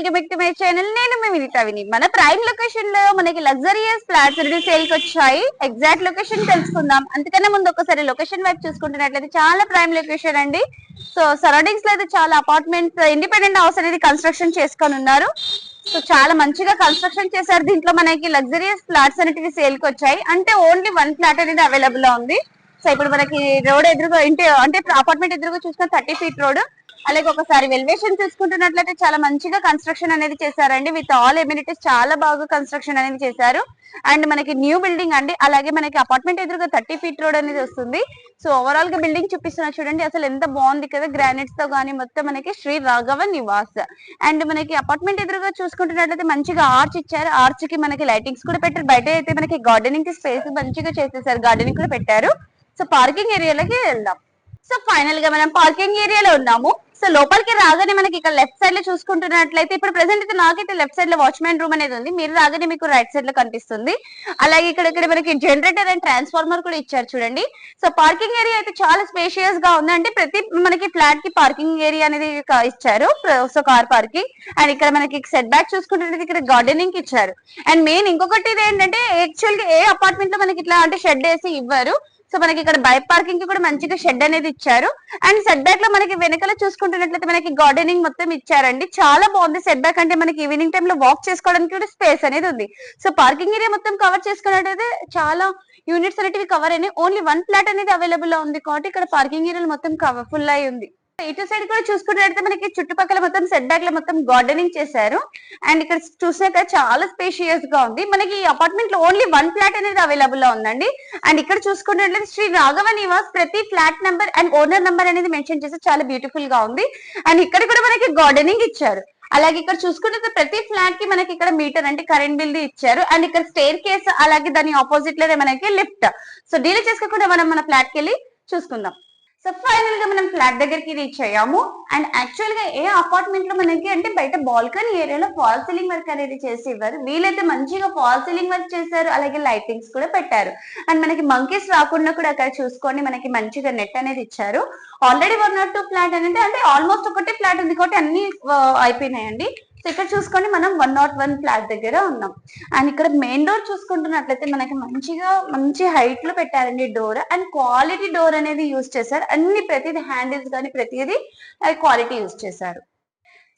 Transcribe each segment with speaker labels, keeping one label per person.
Speaker 1: Welcome back to my channel నేను మీ వినితావిని మన ప్రైమ్ లొకేషన్లో మనకి లగ్జరియస్ ఫ్లాట్స్ సేల్కి వచ్చాయి. ఎగ్జాక్ట్ లొకేషన్ తెలుసుకుందాం. అంతకన్నా ముందు ఒకసారి లొకేషన్ వైపు చూసుకుంటున్నట్లయితే చాలా ప్రైమ్ లొకేషన్ అండి. సో సరౌండింగ్స్లో అయితే చాలా అపార్ట్మెంట్స్ ఇండిపెండెంట్ హౌస్ అనేది కన్స్ట్రక్షన్ చేసుకొని ఉన్నారు. సో చాలా మంచిగా కన్స్ట్రక్షన్ చేశారు. దీంట్లో మనకి లగ్జరియస్ ఫ్లాట్స్ అనేటివి సేల్కి వచ్చాయి. అంటే ఓన్లీ వన్ ఫ్లాట్ అనేది అవైలబుల్లో ఉంది. సో ఇప్పుడు మనకి రోడ్ ఎదురుగా ఇంటి అంటే అపార్ట్మెంట్ ఎదురుగా చూసిన థర్టీ ఫీట్ రోడ్ అలాగే ఒకసారి వెల్వేషన్ చూసుకుంటున్నట్లయితే చాలా మంచిగా కన్స్ట్రక్షన్ అనేది చేశారండి. విత్ ఆల్ ఎమ్యూనిటీస్ చాలా బాగా కన్స్ట్రక్షన్ అనేది చేశారు. అండ్ మనకి న్యూ బిల్డింగ్ అండి. అలాగే మనకి అపార్ట్మెంట్ ఎదురుగా థర్టీ ఫీట్ రోడ్ అనేది వస్తుంది. సో ఓవరాల్గా బిల్డింగ్ చూపిస్తున్నా చూడండి. అసలు ఎంత బాగుంది కదా. గ్రానైట్స్తో గానీ మొత్తం మనకి శ్రీ రాఘవ నివాస్. అండ్ మనకి అపార్ట్మెంట్ ఎదురుగా చూసుకుంటున్నట్లయితే మంచిగా ఆర్చ్ ఇచ్చారు. ఆర్చ్కి మనకి లైటింగ్స్ కూడా పెట్టారు. బయట అయితే మనకి గార్డెనింగ్కి స్పేస్ మంచిగా చేసేసారు. గార్డెనింగ్ కూడా పెట్టారు. సో పార్కింగ్ ఏరియాలోకి వెళ్దాం. సో ఫైనల్గా మనం పార్కింగ్ ఏరియాలో ఉన్నాము. సో లోపలికి రాగానే మనకి ఇక్కడ లెఫ్ట్ సైడ్లో చూసుకుంటున్నట్లయితే ఇప్పుడు ప్రెసెంట్ అయితే నాకైతే లెఫ్ట్ సైడ్లో వాచ్మెన్ రూమ్ అనేది ఉంది. మీరు రాగానే మీకు రైట్ సైడ్లో కనిపిస్తుంది. అలాగే ఇక్కడ ఇక్కడ మనకి జనరేటర్ అండ్ ట్రాన్స్ఫార్మర్ కూడా ఇచ్చారు చూడండి. సో పార్కింగ్ ఏరియా అయితే చాలా స్పేషియస్గా ఉంది అంటే ప్రతి మనకి ఫ్లాట్కి పార్కింగ్ ఏరియా అనేది ఇచ్చారు. సో కార్ పార్కింగ్ అండ్ ఇక్కడ మనకి సెట్ బ్యాక్ చూసుకుంటే ఇక్కడ గార్డెనింగ్ ఇచ్చారు. అండ్ మెయిన్ ఇంకొకటి ఇది ఏంటంటే యాక్చువల్గా ఏ అపార్ట్మెంట్లో మనకి ఇట్లా అంటే షెడ్ వేసి ఇవ్వరు. సో మనకి ఇక్కడ బైక్ పార్కింగ్కి కూడా మంచిగా షెడ్ అనేది ఇచ్చారు. అండ్ సెట్ బ్యాక్లో మనకి వెనకాల చూసుకుంటున్నట్లయితే మనకి గార్డెనింగ్ మొత్తం ఇచ్చారండి. చాలా బాగుంది సెట్ బ్యాక్ అంటే మనకి ఈవినింగ్ టైం లో వాక్ చేసుకోవడానికి కూడా స్పేస్ అనేది ఉంది. సో పార్కింగ్ ఏరియా మొత్తం కవర్ చేసుకున్నట్టయితే చాలా యూనిట్స్ అనేటివి కవర్ అయినాయి. ఓన్లీ వన్ ఫ్లాట్ అనేది అవైలబుల్లో ఉంది కాబట్టి ఇక్కడ పార్కింగ్ ఏరియా మొత్తం కవర్ ఫుల్ అయి ఉంది. ఇటు సైడ్ కూడా చూసుకున్నట్లయితే మనకి చుట్టుపక్కల మొత్తం సెట్ బ్యాక్లో మొత్తం గార్డెనింగ్ చేశారు. అండ్ ఇక్కడ చూసాక చాలా స్పేషియస్గా ఉంది. మనకి ఈ అపార్ట్మెంట్లో ఓన్లీ వన్ ఫ్లాట్ అనేది అవైలబుల్లో ఉందండి. అండ్ ఇక్కడ చూసుకున్నట్లయితే శ్రీ రాఘవ నివాస్ ప్రతి flat number and owner number అనేది మెన్షన్ చేసి చాలా బ్యూటిఫుల్గా ఉంది. అండ్ ఇక్కడ కూడా మనకి గార్డెనింగ్ ఇచ్చారు. అలాగే ఇక్కడ చూసుకుంటే ప్రతి ఫ్లాట్కి మనకి ఇక్కడ మీటర్ అంటే కరెంట్ బిల్ ఇచ్చారు. అండ్ ఇక్కడ స్టేర్ కేస్ అలాగే దాని ఆపోజిట్లోనే మనకి లిఫ్ట్ సో డీల్ చేసుకోకుండా మనం మన ఫ్లాట్కి వెళ్ళి చూసుకుందాం. సో ఫైనల్గా మనం ఫ్లాట్ దగ్గరికి రీచ్ అయ్యాము. అండ్ యాక్చువల్గా ఏ అపార్ట్మెంట్లో మనకి అంటే బయట బాల్కనీ ఏరియాలో ఫాల్ సీలింగ్ వర్క్ అనేది చేసి ఇవ్వరు వీలైతే మంచిగా ఫాల్ సీలింగ్ వర్క్ చేశారు. అలాగే లైటింగ్స్ కూడా పెట్టారు. అండ్ మనకి మంకీస్ రాకుండా కూడా అక్కడ చూసుకొని మనకి మంచిగా నెట్ అనేది ఇచ్చారు. Already one not two flat అనేది అంటే ఆల్మోస్ట్ ఒకటే ఫ్లాట్ ఉంది కాబట్టి అన్ని uh, అయిపోయినాయండి. సో ఇక్కడ చూసుకొని మనం వన్ నాట్ వన్ ఫ్లాట్ దగ్గర ఉన్నాం. అండ్ ఇక్కడ మెయిన్ డోర్ చూసుకుంటున్నట్లయితే మనకి మంచిగా మంచి హైట్లో పెట్టారండి డోర్ అండ్ క్వాలిటీ డోర్ అనేది యూజ్ చేశారు. అన్ని ప్రతిదీ హ్యాండిల్స్ కానీ ప్రతిదీ క్వాలిటీ యూజ్ చేశారు.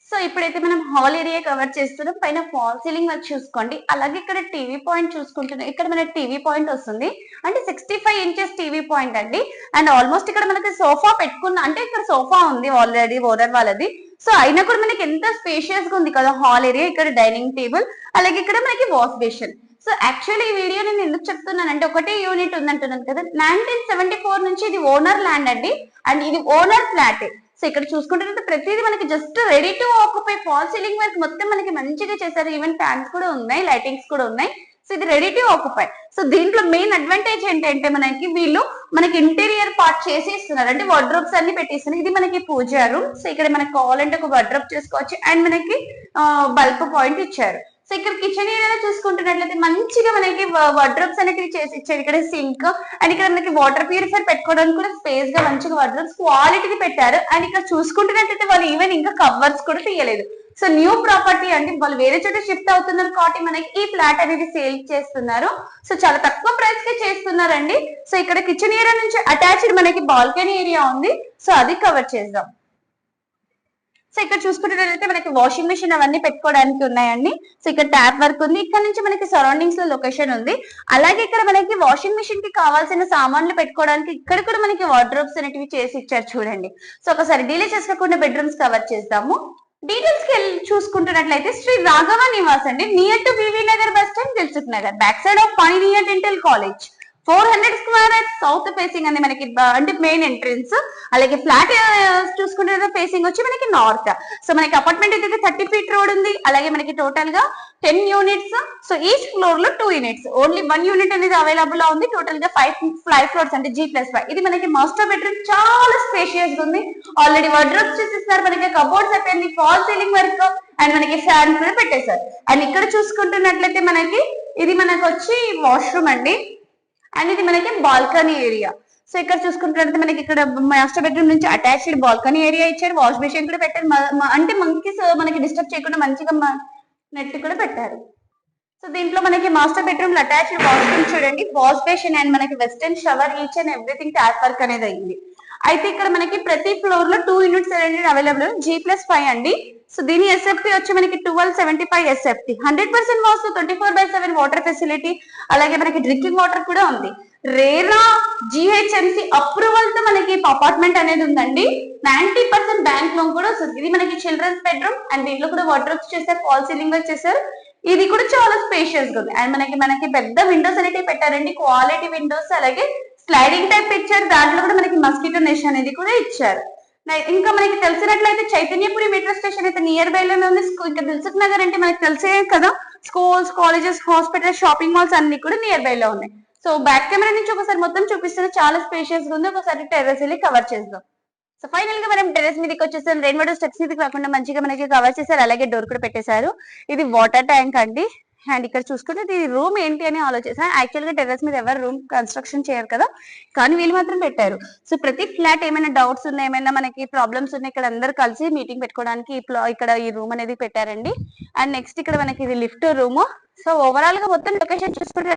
Speaker 1: సో ఇప్పుడైతే మనం హాల్ ఏరియా కవర్ చేస్తున్నాం. పైన ఫాల్ సీలింగ్ వర్క్ చూసుకోండి. అలాగే ఇక్కడ టీవీ పాయింట్ చూసుకుంటున్నాం. ఇక్కడ మనకి టీవీ పాయింట్ వస్తుంది. అంటే sixty five inches TV point అండి. అండ్ ఆల్మోస్ట్ ఇక్కడ మనకి సోఫా పెట్టుకున్న అంటే ఇక్కడ సోఫా ఉంది ఆల్రెడీ ఓనర్ వాళ్ళది. సో అయినా కూడా మనకి ఎంత స్పేషియస్గా ఉంది కదా హాల్ ఏరియా ఇక్కడ డైనింగ్ టేబుల్ అలాగే ఇక్కడ మనకి వాష్ బేషన్ సో యాక్చువల్లీ ఈ వీడియో నేను ఎందుకు చెప్తున్నానంటే ఒకటే యూనిట్ ఉందంటున్నాను కదా. నైన్టీన్ సెవెంటీ ఫోర్ నుంచి ఇది ఓనర్ ల్యాండ్ అండి. అండ్ ఇది ఓనర్ ఫ్లాట్ సో ఇక్కడ చూసుకుంటే ప్రతిదీ మనకి just ready to occupy fall ceiling work మొత్తం మనకి మంచిగా చేశారు. ఈవెన్ ఫ్యాన్స్ కూడా ఉన్నాయి లైటింగ్స్ కూడా ఉన్నాయి. సో ఇది రెడీ టు ఆక్యుపై సో దీంట్లో మెయిన్ అడ్వాంటేజ్ ఏంటంటే మనకి వీళ్ళు మనకి ఇంటీరియర్ పార్ట్ చేసి ఇస్తున్నారు అంటే వార్డ్రోబ్స్ అన్ని పెట్టిస్తున్నారు. ఇది మనకి పూజా రూమ్ సో ఇక్కడ మనకి కావాలంటే ఒక వార్డ్రోబ్ చేసుకోవచ్చు. అండ్ మనకి బల్బ్ పాయింట్ ఇచ్చారు. సో ఇక్కడ కిచెన్ ఏరియాలో చూసుకుంటున్నట్లయితే మంచిగా మనకి వార్డ్రోబ్స్ అనేటివి చేసి ఇచ్చారు. ఇక్కడ సింక్ అండ్ ఇక్కడ మనకి వాటర్ ప్యూరిఫైర్ పెట్టుకోవడానికి కూడా స్పేస్గా మంచిగా వార్డ్రోబ్స్ క్వాలిటీ పెట్టారు. అండ్ ఇక్కడ చూసుకుంటున్నట్లయితే వాళ్ళు ఈవెన్ ఇంకా కవర్స్ కూడా తీయలేదు. సో న్యూ ప్రాపర్టీ అంటే వాళ్ళు వేరే చోట షిఫ్ట్ అవుతున్నారు కాబట్టి మనకి ఈ ఫ్లాట్ అనేది సేల్ చేస్తున్నారు. సో చాలా తక్కువ ప్రైస్కి చేస్తున్నారండి. సో ఇక్కడ కిచెన్ ఏరియా నుంచి అటాచ్డ్ మనకి బాల్కనీ ఏరియా ఉంది. సో అది కవర్ చేద్దాం. సో ఇక్కడ చూసుకున్నట్లయితే మనకి వాషింగ్ మిషన్ అవన్నీ పెట్టుకోవడానికి ఉన్నాయండి. సో ఇక్కడ ట్యాప్ వర్క్ ఉంది. ఇక్కడ నుంచి మనకి సరౌండింగ్స్లో లొకేషన్ ఉంది. అలాగే ఇక్కడ మనకి వాషింగ్ మిషన్కి కావాల్సిన సామాన్లు పెట్టుకోవడానికి ఇక్కడ కూడా మనకి వార్డ్రోబ్స్ అనేటివి చేసి ఇచ్చారు చూడండి. సో ఒకసారి డీలే చేసుకోకుండా బెడ్రూమ్స్ కవర్ చేద్దాము. డీటెయిల్స్కి చూసుకుంటున్నట్లయితే శ్రీ రాఘవ నివాస్ అండి. Near to VV Nagar bus stand Dilsukh Nagar back side of Panineeya dental college four hundred square south facing అండి మనకి అంటే మెయిన్ ఎంట్రన్స్. అలాగే ఫ్లాట్ చూసుకుంటే ఫేసింగ్ వచ్చి మనకి నార్త్. సో మనకి అపార్ట్మెంట్ అయితే థర్టీ ఫీట్ రోడ్ ఉంది. అలాగే మనకి టోటల్గా టెన్ యూనిట్స్ సో ఈచ్ ఫ్లోర్లో two units only one unit అనేది అవైలబుల్లో ఉంది. టోటల్గా ఫైవ్ ఫైవ్ ఫ్లోర్స్ అంటే జీ ప్లస్ ఫైవ్ ఇది మనకి మాస్టర్ బెడ్రూమ్ చాలా స్పేషియస్ ఉంది. ఆల్రెడీ వార్డ్రోబ్స్ చేసేస్తారు మనకి కబోర్డ్స్ అయిపోయింది. ఫాల్ సీలింగ్ వర్క్ అండ్ మనకి ఫ్యాన్ కూడా పెట్టేశారు. అండ్ ఇక్కడ చూసుకుంటున్నట్లయితే మనకి ఇది మనకు వచ్చి వాష్రూమ్ అండి. అండ్ ఇది మనకి బాల్కనీ ఏరియా. సో ఇక్కడ చూసుకుంటున్నట్టు మనకి ఇక్కడ మాస్టర్ బెడ్రూమ్ నుంచి అటాచ్డ్ బాల్కనీ ఏరియా ఇచ్చారు. వాష్ బేసిన్ కూడా పెట్టారు. అంటే మంకీస్ మనకి డిస్టర్బ్ చేయకుండా మంచిగా నెట్ కూడా పెట్టారు. సో దీంట్లో మనకి మాస్టర్ బెడ్రూమ్ అటాచ్డ్ వాష్రూమ్ చూడండి. వాష్ బేసిన్ అండ్ మనకి western shower each and everything tap work అనేది అయింది. అయితే ఇక్కడ మనకి ప్రతి ఫ్లోర్లో టూ యూనిట్స్ అనేది అవైలబుల్ జీ ప్లస్ ఫైవ్ అండి. సో దీని ఎస్ఎఫ్టీ వచ్చి మనకి twelve seventy five SFT hundred percent vastu twenty four by seven water facility అలాగే మనకి డ్రింకింగ్ వాటర్ కూడా ఉంది. రేరా జిహెచ్ఎంసి అప్రూవల్తో మనకి అపార్ట్మెంట్ అనేది ఉందండి. నైన్టీ పర్సెంట్ బ్యాంక్ లోన్ కూడా వస్తుంది. ఇది మనకి చిల్డ్రన్స్ బెడ్రూమ్ అండ్ దీంట్లో కూడా వాటర్ చేశారు ఫాల్ సీలింగ్ వచ్చేసారు ఇది కూడా చాలా స్పేషియస్గా ఉంది. అండ్ మనకి మనకి పెద్ద విండోస్ అనేవి పెట్టారండి. క్వాలిటీ విండోస్ అలాగే స్లైడింగ్ టైప్ ఇచ్చారు దాంట్లో కూడా మనకి మస్కిటో నెష్ అనేది కూడా ఇచ్చారు. ఇంకా మనకి తెలిసినట్లయితే చైతన్యపురి మెట్రో స్టేషన్ అయితే నియర్ బై లోనే ఉంది. ఇంకా దిల్సుఖ్ నగర్ అంటే మనకి తెలిసే కదా? Schools colleges hospitals shopping malls అన్ని కూడా నియర్ బై లో ఉన్నాయి. సో బ్యాక్ కెమెరా నుంచి ఒకసారి మొత్తం చూపిస్తే చాలా స్పేషియస్గా ఉంది. ఒకసారి టెర్రస్ వెళ్ళి కవర్ చేద్దాం. సో ఫైనల్గా మనం టెర్రస్ మీదకి వచ్చేసాం. రెయిన్ వాటర్ స్టెప్స్ మీద కాకుండా మంచిగా మనకి కవర్ చేశారు. అలాగే డోర్ కూడా పెట్టేశారు. ఇది వాటర్ ట్యాంక్ అండి. అండ్ ఇక్కడ చూసుకుంటే ఇది రూమ్ ఏంటి అని ఆలోచిస్తాను యాక్చువల్గా టెర్రస్ మీద ఎవరు రూమ్ కన్స్ట్రక్షన్ చేయరు కదా. కానీ వీళ్ళు మాత్రం పెట్టారు. సో ప్రతి ఫ్లాట్ ఏమైనా డౌట్స్ ఉన్నాయి ఏమైనా మనకి ప్రాబ్లమ్స్ ఉన్నాయి ఇక్కడ అందరు కలిసి మీటింగ్ పెట్టుకోవడానికి ఇక్కడ ఈ రూమ్ అనేది పెట్టారండి. అండ్ నెక్స్ట్ ఇక్కడ మనకి ఇది లిఫ్ట్ రూమ్ సో ఓవరాల్గా మొత్తం లొకేషన్ చూసుకుంటే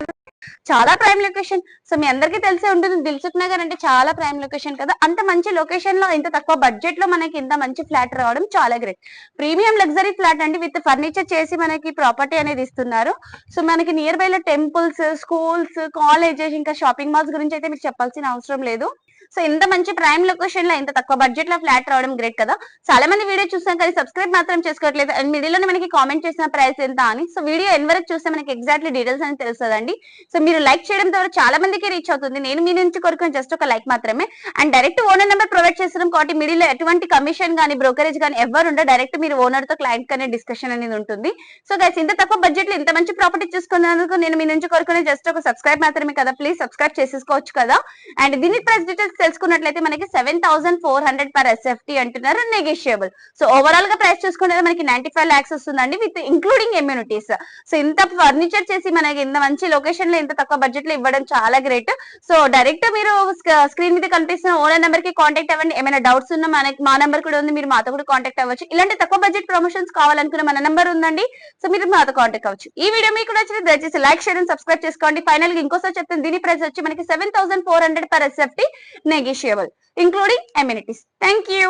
Speaker 1: చాలా ప్రైమ్ లొకేషన్ సో మీ అందరికీ తెలిసే ఉంటుంది దిల్సుఖ్ నగర్ అంటే చాలా ప్రైమ్ లొకేషన్ కదా. అంత మంచి లొకేషన్లో ఇంత తక్కువ బడ్జెట్లో మనకి ఇంత మంచి ఫ్లాట్ రావడం చాలా గ్రేట్ ప్రీమియం లగ్జరీ ఫ్లాట్ అండి విత్ ఫర్నిచర్ చేసి మనకి ప్రాపర్టీ అనేది ఇస్తున్నారు. సో మనకి నియర్ బై లో టెంపుల్స్ స్కూల్స్ కాలేజెస్ ఇంకా షాపింగ్ మాల్స్ గురించి అయితే మీకు చెప్పాల్సిన అవసరం లేదు. సో ఇంత మంచి ప్రైమ్ లొకేషన్లో ఇంత తక్కువ బడ్జెట్లో ఫ్లాట్ రావడం గ్రేట్ కదా. చాలా మంది వీడియో చూసాం కానీ సబ్స్క్రైబ్ మాత్రం చేసుకోవట్లేదు. అండ్ మిడిల్ మనకి కామెంట్ చేసిన ప్రైస్ ఎంత అని. సో వీడియో ఎన్ వరకు చూస్తే మనకి ఎగ్జాక్ట్లీ డీటెయిల్స్ అని తెలుస్తుందండి. సో మీరు లైక్ చేయడం ద్వారా చాలా మందికి రీచ్ అవుతుంది. నేను మీ నుంచి కొరకు జస్ట్ ఒక లైక్ మాత్రమే. And direct owner number provide చేస్తున్నాం కాబట్టి మిడిల్లో ఎటువంటి కమిషన్ కానీ బ్రోకరేజ్ కానీ ఎవరు ఉండదు డైరెక్ట్ మీరు ఓనర్తో క్లయింట్ కానీ డిస్కషన్ అనేది ఉంటుంది. సో గైస్ ఇంత తక్కువ బడ్జెట్లో ఇంత మంచి ప్రాపర్టీ చూసుకున్నందుకు నేను మీ నుంచి కోరుకునే జస్ట్ ఒక సబ్స్క్రైబ్ మాత్రమే కదా. ప్లీజ్ సబ్స్క్రైబ్ చేసేసుకోవచ్చు కదా. అండ్ దీని ప్రైస్ డీటెయిల్స్ తెలుసుకున్నట్లయితే మనకి seven thousand four hundred per SFT అంటున్నారు నెగోషియబుల్ సో ఓవరాల్గా ప్రైస్ చూసుకుంటే మనకి నైన్టీ ఫైవ్ లాక్స్ వస్తుందండి విత్ ఇంక్లూడింగ్ ఇమ్యూనిటీస్ సో ఇంత ఫర్నిచర్ చేసి మనకి ఇంత మంచి లొకేషన్లో ఇంత తక్కువ బడ్జెట్లో ఇవ్వడం చాలా గ్రేట్ సో డైరెక్ట్ మీరు స్క్రీన్ మీద కనిపిస్తున్న ఓనర్ నెంబర్కి కాంటాక్ట్ అవ్వండి. ఏమైనా డౌట్స్ ఉన్నా మనకి మా నెంబర్ కూడా ఉంది మీరు మాతో కూడా కాంటాక్ట్ అవ్వచ్చు. ఇలాంటి తక్కువ బడ్జెట్ ప్రమోషన్స్ కావాలనుకున్న మన నెంబర్ ఉందండి. సో మీరు మాతో కాంటాక్ట్ అవ్వచ్చు. ఈ వీడియో మీకు నచ్చింది దయచేసి లైక్ షేర్ అండ్ సబ్స్క్రైబ్ చేసుకోండి. ఫైనల్గా ఇంకోసారి చెప్తాను దీని ప్రైస్ వచ్చి మనకి seven thousand four hundred per SFT negotiable including amenities thank you